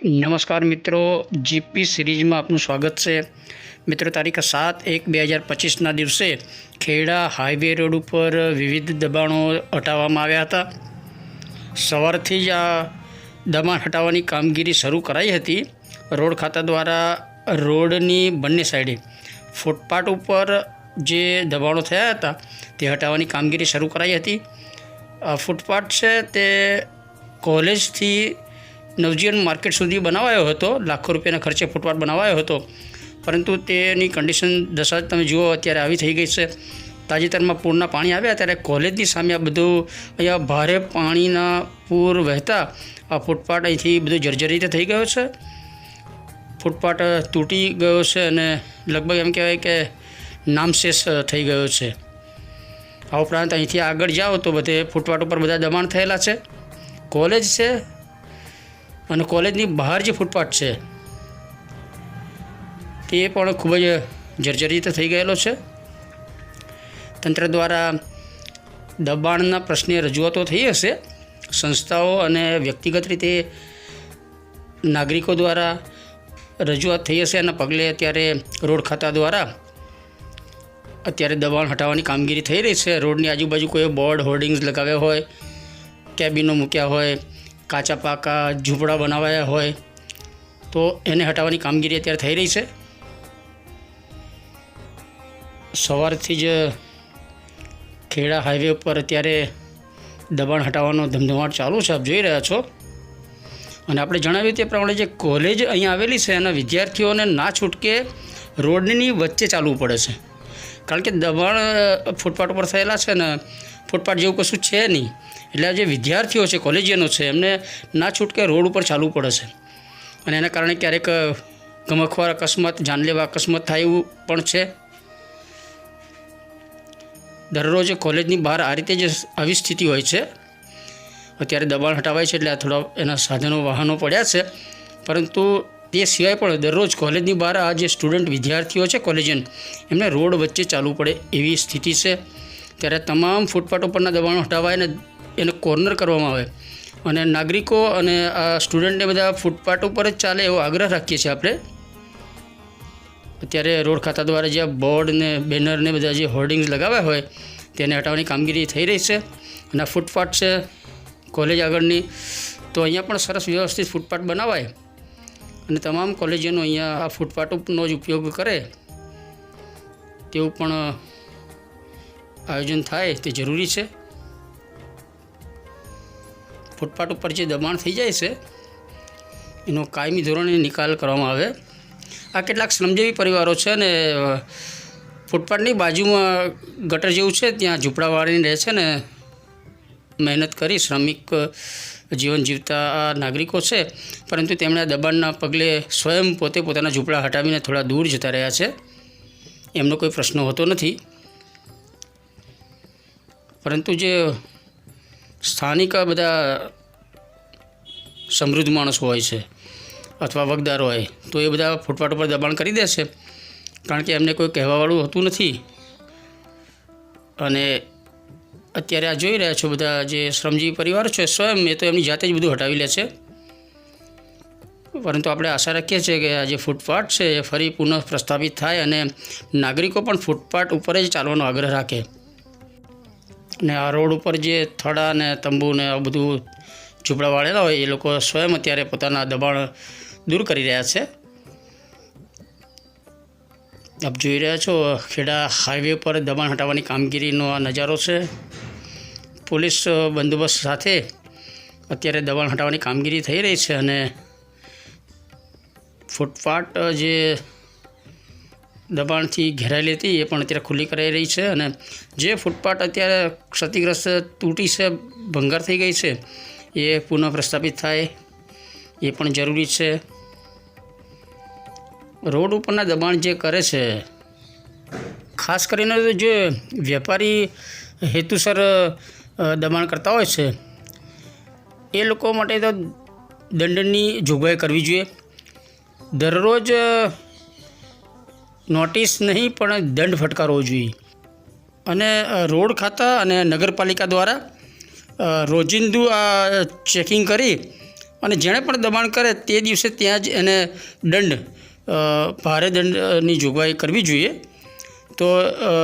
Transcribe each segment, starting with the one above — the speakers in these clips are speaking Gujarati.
નમસ્કાર મિત્રો જીપી સિરીઝમાં આપનું સ્વાગત છે. મિત્રો, તારીખ સાત એક બે હજાર પચીસના દિવસે ખેડા હાઈવે રોડ ઉપર વિવિધ દબાણો હટાવવામાં આવ્યા હતા. સવારથી જ આ દબાણ હટાવવાની કામગીરી શરૂ કરાઈ હતી. રોડ ખાતા દ્વારા રોડની બંને સાઈડે ફૂટપાથ ઉપર જે દબાણો થયા હતા, તે હટાવવાની કામગીરી શરૂ કરાઈ હતી. ફૂટપાથ છે તે કોલેજથી નવજીવન માર્કેટ સુધી બનાવાયો હતો, લાખો રૂપિયાના ખર્ચે ફૂટપાથ બનાવાયો હતો. પરંતુ તેની કન્ડિશન દશા તમે જુઓ, અત્યારે આવી થઈ ગઈ છે. તાજેતરમાં પૂરના પાણી આવ્યા, ત્યારે કોલેજની સામે આ બધું અહીંયા ભારે પાણીના પૂર વહેતા આ ફૂટપાથ અહીંથી બધું જર્જરિત થઈ ગયો છે. ફૂટપાથ તૂટી ગયો છે અને લગભગ એમ કહેવાય કે નામશેષ થઈ ગયો છે. આ ઉપરાંત અહીંથી આગળ જાઓ તો બધે ફૂટપાથ ઉપર બધા દબાણ થયેલા છે. કોલેજ છે અને કોલેજની બહાર જે ફૂટપાથ છે, તે પણ ખૂબ જ જર્જરિત થઈ ગયેલો છે. તંત્ર દ્વારા દબાણના પ્રશ્ને રજૂઆતો થઈ હશે. સંસ્થાઓ અને વ્યક્તિગત રીતે નાગરિકો દ્વારા રજૂઆત થઈ હશે એના પગલે અત્યારે રોડ ખાતા દ્વારા અત્યારે દબાણ હટાવવાની કામગીરી થઈ રહી છે. રોડની આજુબાજુ કોઈ બોર્ડ, હોર્ડિંગ્સ લગાવ્યા હોય, કેબિનો મૂક્યા હોય, કાચા પાકા, ઝૂંપડા બનાવાયા હોય, તો એને હટાવવાની કામગીરી અત્યારે થઈ રહી છે. સવારથી જ ખેડા હાઈવે ઉપર અત્યારે દબાણ હટાવવાનો ધમધમાટ ચાલુ છે. આપ જોઈ રહ્યા છો. અને આપણે જણાવ્યું તે પ્રમાણે જે કોલેજ અહીંયા આવેલી છે, એના વિદ્યાર્થીઓને ના છૂટકે રોડની વચ્ચે ચાલવું પડે છે. કારણ કે દબાણ ફૂટપાથ ઉપર થયેલા છે ને, ફૂટપાથ જેવું કશું છે નહીં. એટલે જે વિદ્યાર્થીઓ છે, કોલેજિયનો છે, એમને ના છૂટકે રોડ ઉપર ચાલવું પડે છે. અને એના કારણે ક્યારેક ગમખવાર અકસ્માત, જાનલેવા અકસ્માત થાય એવું પણ છે. દરરોજ કોલેજની બહાર આ રીતે જ આવી સ્થિતિ હોય છે. અત્યારે દબાણ હટાવાય છે એટલે આ થોડા એના સાધનો, વાહનો પડ્યા છે. પરંતુ તે સિવાય પણ દરરોજ કોલેજની બહાર આ જે સ્ટુડન્ટ વિદ્યાર્થીઓ છે કોલેજન એમને રોડ વચ્ચે ચાલવું પડે એવી સ્થિતિ છે. ત્યારે તમામ ફૂટપાથ ઉપરના દબાણો હટાવાય અને એને કોર્નર કરવામાં આવે. અને નાગરિકો અને આ સ્ટુડન્ટને બધા ફૂટપાથ ઉપર જ ચાલે એવો આગ્રહ રાખીએ છીએ આપણે. અત્યારે રોડ ખાતા દ્વારા જે બોર્ડ ને બેનર ને બધા જે હોર્ડિંગ્સ લગાવ્યા હોય, તેને હટાવવાની કામગીરી થઈ રહી છે. અને ફૂટપાથ છે કોલેજ આગળની, તો અહીંયા પણ સરસ વ્યવસ્થિત ફૂટપાથ બનાવાય. અને તમામ કોલેજોનો અહીંયા આ ફૂટપાથનો જ ઉપયોગ કરે. તેવું પણ આયોજન થાય, તે જરૂરી છે. ફૂટપાથ ઉપર જે દબાણ થઈ જાય છે, એનો કાયમી ધોરણે નિકાલ કરવામાં આવે. આ કેટલાક શ્રમજીવી પરિવારો છે ને ફૂટપાથની બાજુમાં ગટર જેવું છે, ત્યાં ઝૂંપડાવાળીને રહે છે ને મહેનત કરી શ્રમિક જીવન જીવતા નાગરિકો છે. પરંતુ તેમણે દબાણના પગલે સ્વયં પોતે પોતાના ઝૂંપડા હટાવીને થોડા દૂર જતા રહ્યા છે. એમનો કોઈ પ્રશ્ન હોતો નથી. પરંતુ જે સ્થાનિક બધા સમૃદ્ધ માણસો હોય છે અથવા વગદાર હોય, તો એ બધા ફૂટપાથ ઉપર દબાણ કરી દેશે કારણ કે એમને કોઈ કહેવાવાળું હોતું નથી. અને અત્યારે આ જોઈ રહ્યા છો બધા જે શ્રમજીવી પરિવાર છે, સ્વયં એ તો એમની જાતે જ બધું હટાવી લે છે. પરંતુ આપણે આશા રાખીએ છીએ કે આ જે ફૂટપાથ છે, એ ફરી પુનઃ પ્રસ્થાપિત થાય અને નાગરિકો પણ ફૂટપાથ ઉપર જ ચાલવાનો આગ્રહ રાખે. ને આ રોડ ઉપર જે થડા ને તંબુ ને આ બધું ઝૂંપડા વાળેલા હોય, એ લોકો સ્વયં અત્યારે પોતાના દબાણ દૂર કરી રહ્યા છે. આપ જોઈ રહ્યા છો ખેડા હાઈવે પર દબાણ હટાવવાની કામગીરીનો આ નજારો છે. પોલીસ બંદોબસ્ત સાથે અત્યારે દબાણ હટાવવાની કામગીરી થઈ રહી છે અને ફૂટપાથ જે દબાણથી ઘેરાયેલી હતી એ પણ અત્યારે ખુલ્લી કરાઈ રહી છે અને જે ફૂટપાથ અત્યારે ક્ષતિગ્રસ્ત તૂટી છે, ભંગાર થઈ ગઈ છે, એ પુનઃ પ્રસ્થાપિત થાય એ પણ જરૂરી છે. રોડ ઉપરના દબાણ જે કરે છે, ખાસ કરીને જે વેપારી હેતુસર દબાણ કરતા હોય છે. એ લોકો માટે તો દંડની જોગવાઈ કરવી જોઈએ. દરરોજ નોટિસ નહીં, પણ દંડ ફટકારવો જોઈએ. અને રોડ ખાતા અને નગરપાલિકા દ્વારા રોજિંદુ આ ચેકિંગ કરી અને જેણે પણ દબાણ કરે તે દિવસે ત્યાં જ એને દંડ ભારે દંડની જોગવાઈ કરવી જોઈએ. તો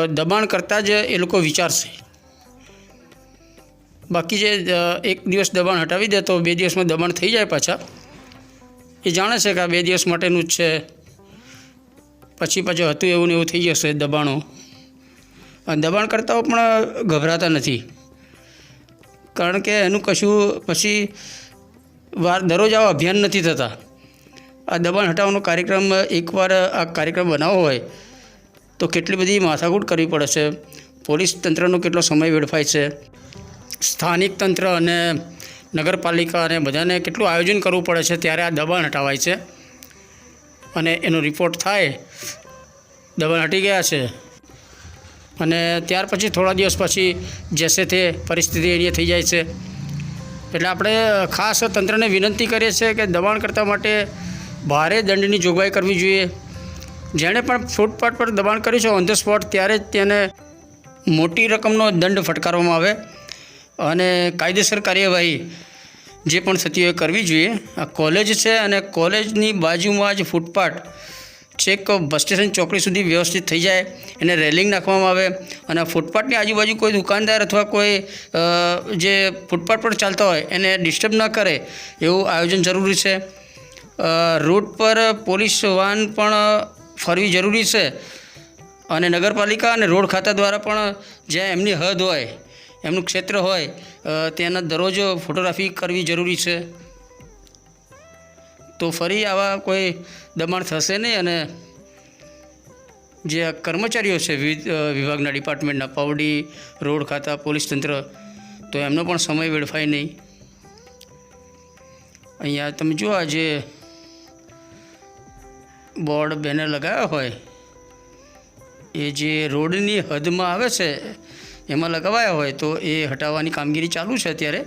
દબાણ કરતાં જ એ લોકો વિચારશે. બાકી જે એક દિવસ દબાણ હટાવી દે તો બે દિવસમાં દબાણ થઈ જાય પાછા. એ જાણે છે કે આ બે દિવસ માટેનું જ છે. પછી પાછું હતું એવું ને એવું થઈ જશે દબાણો. અને દબાણ કરતાઓ પણ ગભરાતા નથી. કારણ કે એનું કશું પછી વાર, દરરોજ આવા અભિયાન નથી થતા. આ દબાણ હટાવવાનો કાર્યક્રમ એકવાર આ કાર્યક્રમ બનાવવો હોય તો કેટલી બધી માથાકૂટ કરવી પડે છે. પોલીસ તંત્રનો કેટલો સમય વેડફાય છે. સ્થાનિક તંત્ર અને નગરપાલિકા અને બધાને કેટલું આયોજન કરવું પડે છે ત્યારે આ દબાણ હટાવાય છે. અને એનો રિપોર્ટ થાય, દબાણ હટી ગયા છે. અને ત્યાર પછી થોડા દિવસ પછી જેસે તે પરિસ્થિતિ એની થઈ જાય છે. એટલે આપણે ખાસ તંત્રને વિનંતી કરીએ છીએ કે દબાણ કરતા માટે ભારે દંડની જોગવાઈ કરવી જોઈએ. જેણે પણ ફૂટપાથ પર દબાણ કર્યું છે ઓન ધ સ્પોટ ત્યારે જ તેને મોટી રકમનો દંડ ફટકારવામાં આવે. અને કાયદેસર કાર્યવાહી જે પણ થતી હોય કરવી જોઈએ, આ કોલેજ છે અને કોલેજની બાજુમાં જ ફૂટપાથ છેક બસ સ્ટેશન ચોકડી સુધી વ્યવસ્થિત થઈ જાય, એને રેલિંગ નાખવામાં આવે અને ફૂટપાથની આજુબાજુ કોઈ દુકાનદાર અથવા કોઈ જે ફૂટપાથ પર ચાલતા હોય એને ડિસ્ટર્બ ન કરે એવું આયોજન જરૂરી છે. રોડ પર પોલીસ વાહન પણ ફરવી જરૂરી છે અને નગરપાલિકા અને રોડ ખાતા દ્વારા પણ જ્યાં એમની હદ હોય એમનું ક્ષેત્ર હોય ત્યાંના દરરોજ ફોટોગ્રાફી કરવી જરૂરી છે. તો ફરી આવા કોઈ દબાણ થશે નહીં અને જે આ કર્મચારીઓ છે વિવિધ વિભાગના ડિપાર્ટમેન્ટના પાવડી રોડ ખાતા, પોલીસ તંત્ર, તો એમનો પણ સમય વેડફાય નહીં. અહીંયા તમે જુઓ આ જે બોર્ડ, બેનર લગાવ્યા હોય, એ જે રોડની હદમાં આવે છે એમાં લગાવાયા હોય તો એ હટાવવાની કામગીરી ચાલુ છે અત્યારે.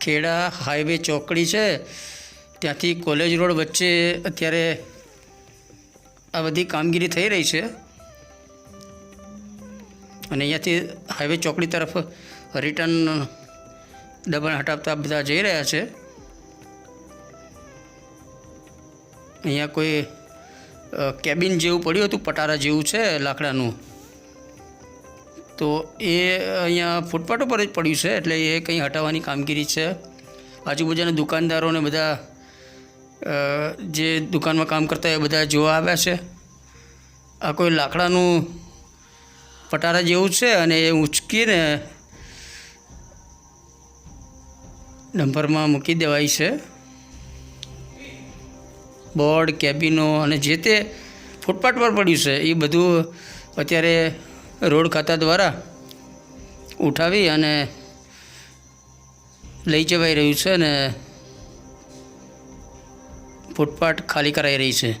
ખેડા હાઈવે ચોકડી છે. ત્યાંથી કોલેજ રોડ વચ્ચે અત્યારે આ બધી કામગીરી થઈ રહી છે. અને અહીંયાથી હાઈવે ચોકડી તરફ રિટર્ન દબાણ હટાવતા બધા જઈ રહ્યા છે. અહીંયા કોઈ કેબિન જેવું પડ્યું હતું, પટારા જેવું છે લાકડાનું. તો એ અહીંયા ફૂટપાથ ઉપર જ પડ્યું છે, એટલે એ કંઈ હટાવવાની કામગીરી છે. આજુબાજુના દુકાનદારોને બધા જે દુકાનમાં કામ કરતા એ બધા જોવા આવ્યા છે. આ કોઈ લાકડાનું પટારા જેવું છે અને એ ઉંચકીને ડમ્પરમાં મૂકી દેવાય છે. બોર્ડ, કેબિનો અને જે તે ફૂટપાથ પર પડ્યું છે, એ બધું અત્યારે રોડ ખાતા દ્વારા ઉઠાવી અને લઈ જવાઈ રહ્યું છે અને ફૂટપાથ ખાલી કરાઈ રહી છે.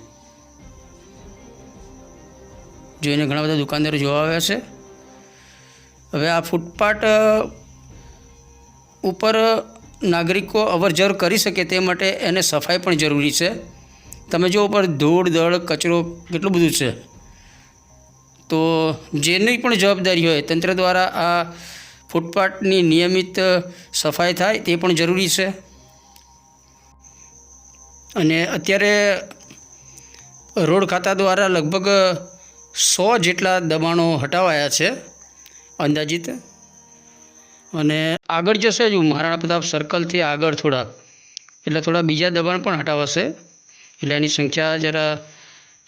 જોઈને ઘણા બધા દુકાનદારો જોવા આવ્યા છે. હવે આ ફૂટપાથ ઉપર નાગરિકો અવર જવર કરી શકે તે માટે એને સફાઈ પણ જરૂરી છે. તમે જો ઉપર ધૂળ, દળ, કચરો કેટલું બધું છે? તો જેની પણ જવાબદારી હોય, તંત્ર દ્વારા આ ફૂટપાથની નિયમિત સફાઈ થાય તે પણ જરૂરી છે. અને અત્યારે રોડ ખાતા દ્વારા લગભગ સો જેટલા દબાણો હટાવાયા છે, અંદાજિત. અને આગળ જશે જ મહારાણા પ્રતાપ સર્કલથી આગળ થોડા એટલે થોડા બીજા દબાણ પણ હટાવાશે. એટલે એની સંખ્યા જરા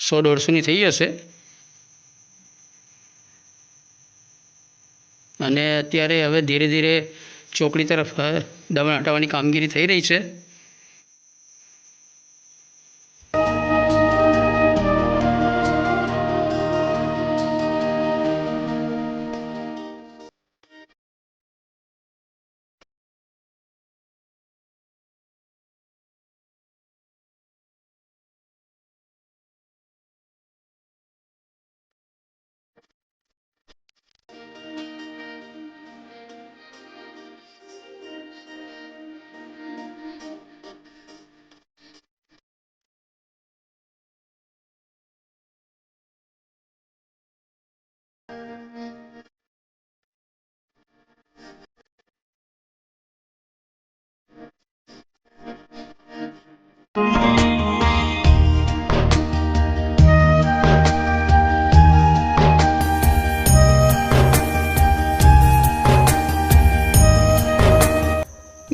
સો દોઢસોની થઈ હશે. અને અત્યારે હવે ધીરે ધીરે ચોકડી તરફ અ, દબાણ હટાવવાની કામગીરી થઈ રહી છે.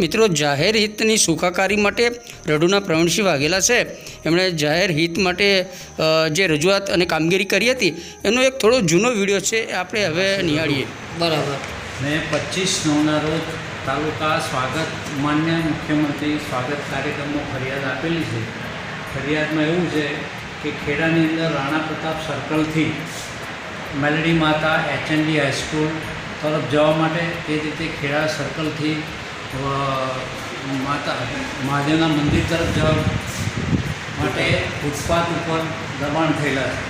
મિત્રો જાહેર હિતની સુખાકારી માટે રઢુના પ્રવીણસિંહ વાઘેલા છે. એમણે જાહેર હિત માટે જે રજૂઆત અને કામગીરી કરી હતી એનો એક થોડો જૂનો વીડિયો છે એ આપણે હવે નિહાળીએ. બરાબર. મેં પચીસ નવના રોજ તાલુકા સ્વાગત માન્ય મુખ્યમંત્રી સ્વાગત કાર્યક્રમમાં ફરિયાદ આપેલી છે. ફરિયાદમાં એવું છે કે ખેડાની અંદર રાણા પ્રતાપ સર્કલથી મેલડી માતા એચએનડી હાઈસ્કૂલ તરફ જવા માટે તે રીતે ખેડા સર્કલથી માતા, મહાદેવના મંદિર તરફ જવા માટે ફૂટપાથ ઉપર દબાણ થયેલા છે.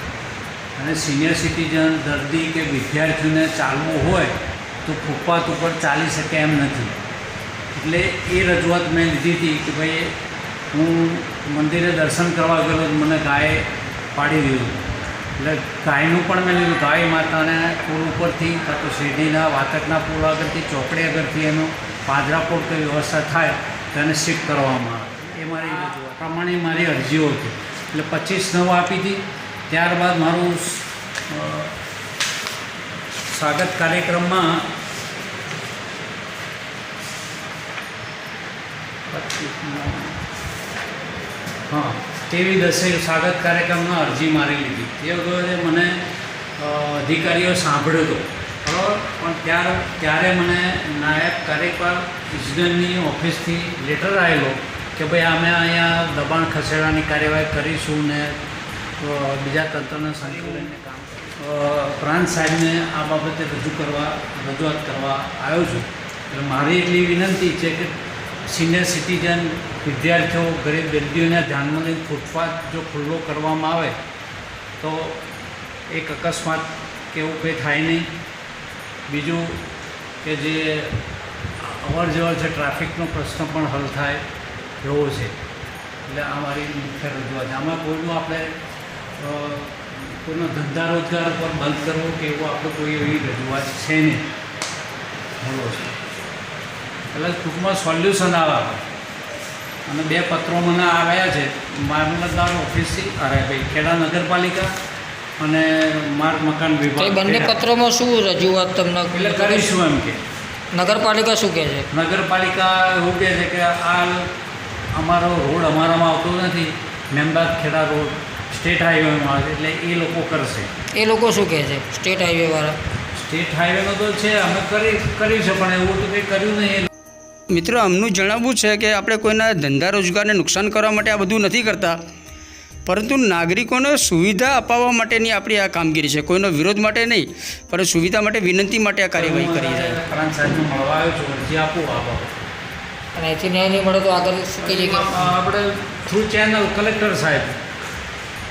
અને સિનિયર સિટીઝન દર્દી કે વિદ્યાર્થીઓને ચાલવું હોય તો ફૂટપાથ ઉપર ચાલી શકે એમ નથી. એટલે એ રજૂઆત મેં લીધી હતી કે ભાઈ, હું મંદિરે દર્શન કરવા ગયેલો મને ગાય પાડી દીધું. એટલે ગાયનું પણ મેં લીધું, ગાય માતાને પુલ ઉપરથી, કાં તો શેરડીના, વાતકના પુલ આગળથી, ચોકડી આગળથી એનો પાદરાપોટ કોઈ વ્યવસ્થા થાય તેને શિફ્ટ કરવામાં આવે. એ મારી પ્રમાણે મારી અરજીઓ હતી એટલે પચીસ નવ આપી હતી. ત્યારબાદ મારું સ્વાગત કાર્યક્રમમાં હા તેવી દસે સ્વાગત કાર્યક્રમમાં અરજી મારી લીધી. તે વખતે મને અધિકારીઓ સાંભળ્યો હતો પણ ત્યાર ત્યારે મને નાયબ કાર્યપાલ ઇજનેરની ઓફિસથી લેટર આવેલો કે ભાઈ અમે અહીંયા દબાણ ખસેડવાની કાર્યવાહી કરીશું ને બીજા તંત્રના સંકલનને કામ પ્રાંત સાહેબને આ બાબતે રજૂ કરવા, રજૂઆત કરવા આવ્યો છું. એટલે મારી એટલી વિનંતી છે કે સિનિયર સિટીઝન વિદ્યાર્થીઓ, ગરીબ દર્દીઓને ધ્યાનમાં લઈને ફૂટપાથ જો ખુલ્લો કરવામાં આવે, તો એક અકસ્માત કે એવું કંઈ થાય નહીં. બીજું કે જે અવર જવર છે ટ્રાફિકનો પ્રશ્ન પણ હલ થાય એવો છે. એટલે આ મારી મુખ્ય રજૂઆત આમાં કોઈનું આપણે કોઈનો ધંધા રોજગાર પર બંધ કરવો કે એવું આપણે કોઈ એવી રજૂઆત છે નહીં. બોલો છે. એટલે ટૂંકમાં સોલ્યુશન આવે. અને બે પત્રો મને આવ્યા છે. મામલતદાર ઓફિસથી, અરે ભાઈ, ખેડા નગરપાલિકા અને માર્ગ મકાન વિભાગ બંને પત્રોમાં શું રજૂઆત તમને એટલે કરીશું એમ કે. નગરપાલિકા શું કહે છે? નગરપાલિકા એવું કહે છે કે આ અમારો રોડ અમારામાં આવતો નથી. મેમદાદ ખેડા રોડ સ્ટેટ હાઈવેમાં આવે એટલે એ લોકો કરશે. એ લોકો શું કહે છે? સ્ટેટ હાઈવેવાળા? સ્ટેટ હાઈવેનો તો છે અમે કરી કર્યું છે પણ એવું તો કંઈ કર્યું નહીં. મિત્રો અમનું જણાવવું છે કે આપણે કોઈના ધંધા રોજગારને નુકસાન કરવા માટે આ બધું નથી કરતા. પરંતુ નાગરિકોને સુવિધા અપાવવા માટેની આપણી આ કામગીરી છે. કોઈનો વિરોધ માટે નહીં પરંતુ સુવિધા માટે વિનંતી માટે આ કાર્યવાહી કરી અને ન્યાય નહીં મળે તો આગળ શું કહીએ કે? આપણે થ્રુ ચેનલ કલેક્ટર સાહેબ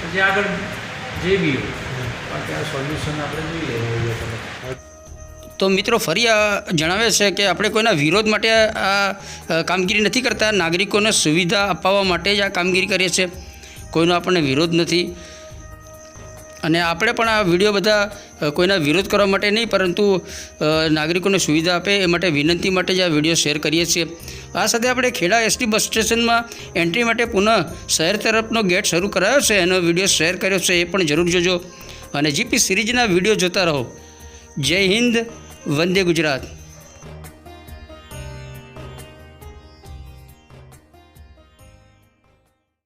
પછી આગળ જે બી હોય સોલ્યુશન આપણે જોઈએ એવું તો. તો મિત્રો ફરી જણાવે છે કે આપણે કોઈના વિરોધ માટે આ કામગીરી નથી કરતા. નાગરિકોને સુવિધા અપાવવા માટે જ આ કામગીરી કરીએ છીએ. કોઈનો આપણને વિરોધ નથી. અને આપણે પણ આ વીડિયો બધા કોઈના વિરોધ કરવા માટે નહીં, પરંતુ નાગરિકોને સુવિધા આપે એ માટે વિનંતી માટે જ આ વીડિયો શેર કરીએ છીએ. આ સાથે આપણે ખેડા એસટી બસ સ્ટેશનમાં એન્ટ્રી માટે પુનઃ શહેર તરફનો ગેટ શરૂ કરાયો છે. એનો વીડિયો શેર કર્યો છે એ પણ જરૂર જોજો. અને જીપી સિરીઝના વીડિયો જોતા રહો. જય હિન્દ, વંદે ગુજરાત.